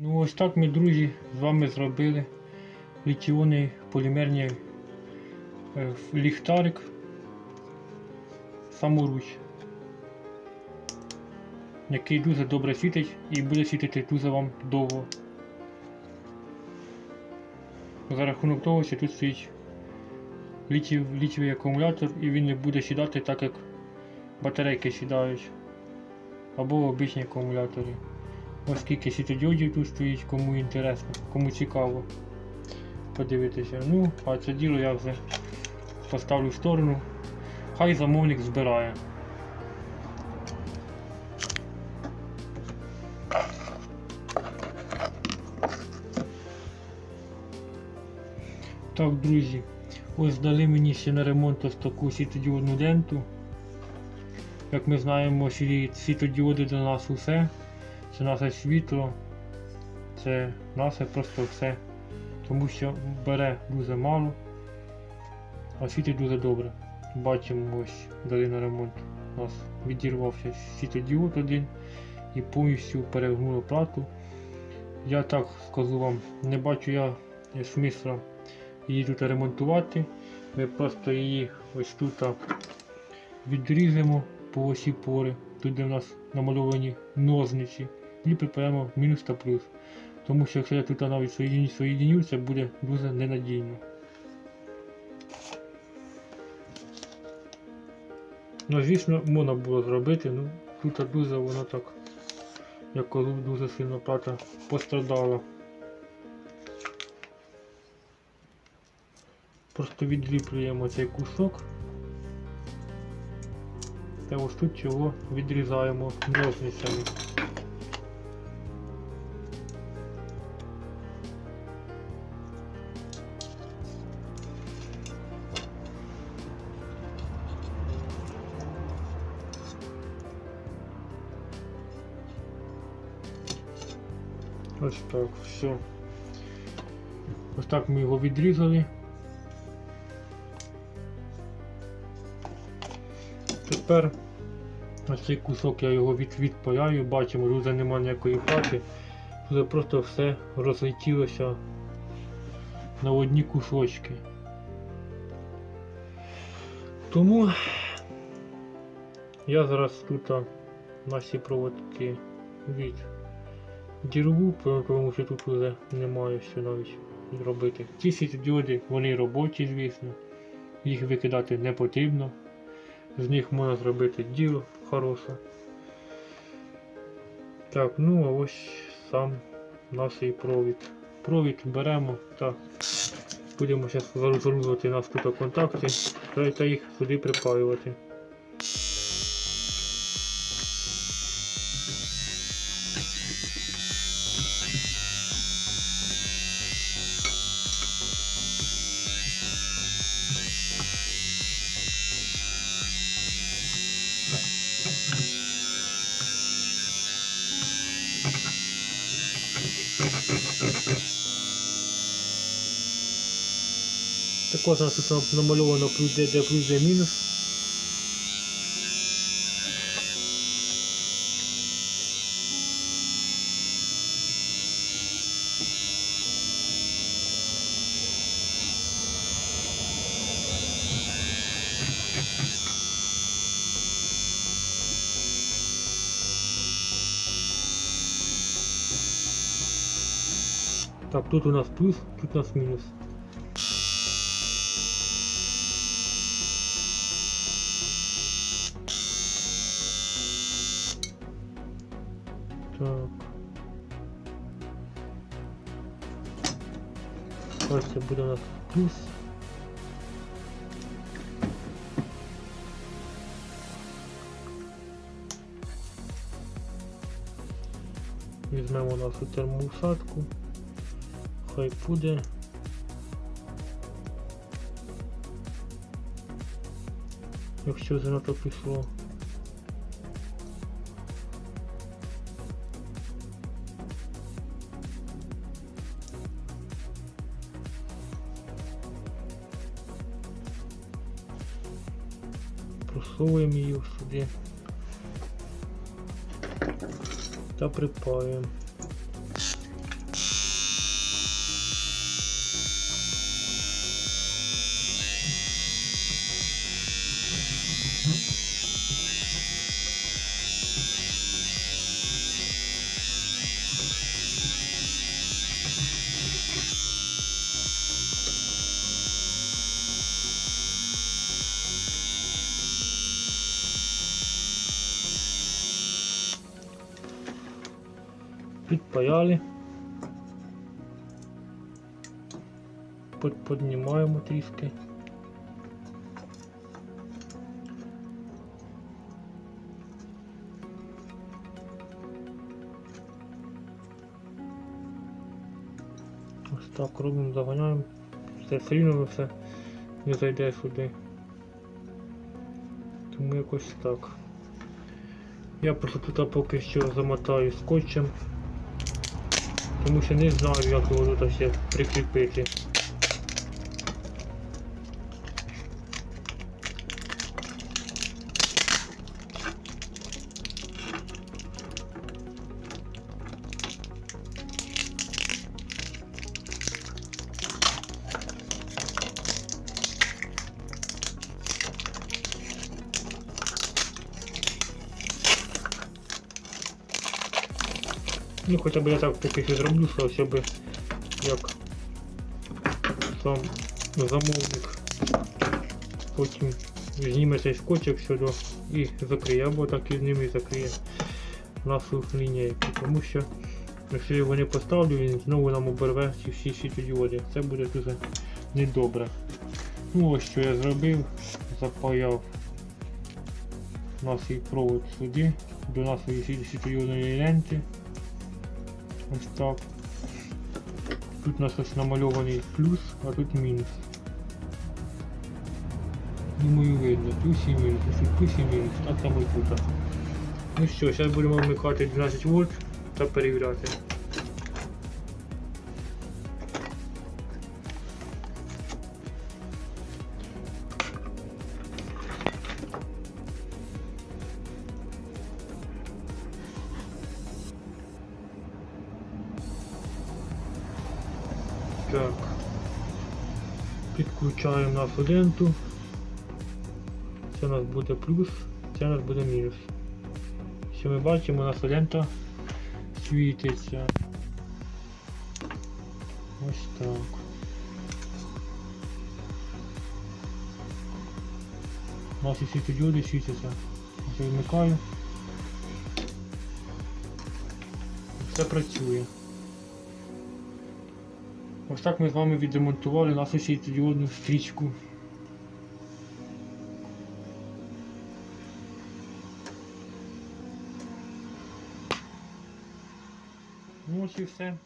Ну ось так ми, друзі, з вами зробили літіонний полімерний е, ліхтарик саморуч, який дуже добре світить і буде світити дуже вам довго. За рахунок того, що тут стоїть літів, літівий акумулятор і він не буде сідати так, як батарейки сідають або обичні акумулятори. Ось скільки світодіодів тут стоїть, кому інтересно, кому цікаво подивитися. Ну, а це діло я вже поставлю в сторону. Хай замовник збирає. Так, друзі, ось дали мені ще на ремонт ось таку світодіодну ленту. Як ми знаємо, сві- світодіоди для нас усе. Це наше світло, це наше просто все. Тому що бере дуже мало, а світить дуже добре. Бачимо ось дали на ремонт. У нас відірвався світодіод один і повністю перегнуло плату. Я так скажу вам, не бачу я смисла її тут ремонтувати. Ми просто її ось тут відріжемо по осі пори, тут де в нас намальовані ножниці, і припаємо мінус та плюс. Тому що якщо я тут навіть соєдиню, це буде дуже ненадійно. Ну, звісно, можна було зробити, ну тут дуже воно так, як коли дуже сильно плата пострадала. Просто відліплюємо цей кусок. Та ось тут його відрізаємо ножницями. Ось так, все. Ось так ми його відрізали. Тепер ось цей кусок я його від, відпаяю, бачимо, тут немає ніякої пати. Тут просто все розлетілося на одні кусочки. Тому я зараз тут наші проводки від дірву, тому що тут вже немає що навіть робити. Ці світодіоди, вони робочі, звісно, їх викидати не потрібно. З них можна зробити діло хороше. Так, ну а ось сам наш провід. Провід беремо та будемо зараз загрузувати нас тут контакти та- та їх сюди припаювати. Також нас тут намальовано плюс де, де плюс де мінус. Так, тут у нас плюс, тут у нас мінус. Так. Це буде у нас плюс. Візьмемо нашу термоусадку. Хай буде. Якщо занадто пішло. Просовуємо її сюди та припаємо. Запаяли. Под, піднімаємо трішки. Ось так робимо, заганяємо. Все рівно все не зайде сюди. Тому якось так. Я просто тут поки що замотаю скотчем. Тому що не знаю, як його тут ще прикріпити. Ну хоча б я так поки що зроблю, що щоб як сам замовник потім зніме цей скотчик сюди і закриє, або так і з ними закриє нашу лінійку. Тому що якщо його не поставлю, він знову нам оберве ці всі світодіоди. Це буде дуже недобре. Ну ось що я зробив, запаяв наш провод сюди, до нашої світодіодної ленти. Ось так. Тут у нас ось намальований плюс, а тут мінус. Думаю видно, плюс і мінус, плюс і мінус, так само і тут. Ну що, зараз будемо вмикати 12 вольт та перевіряти. Так. Підключаємо нашу ленту. Це у нас буде плюс, це у нас буде мінус. Що ми бачимо, наша лента світиться. Ось так. Наші світодіоди світяться. Вмикаю. Все працює. Ось так ми з вами відремонтували нашу світодіодну стрічку. Ну ось і все.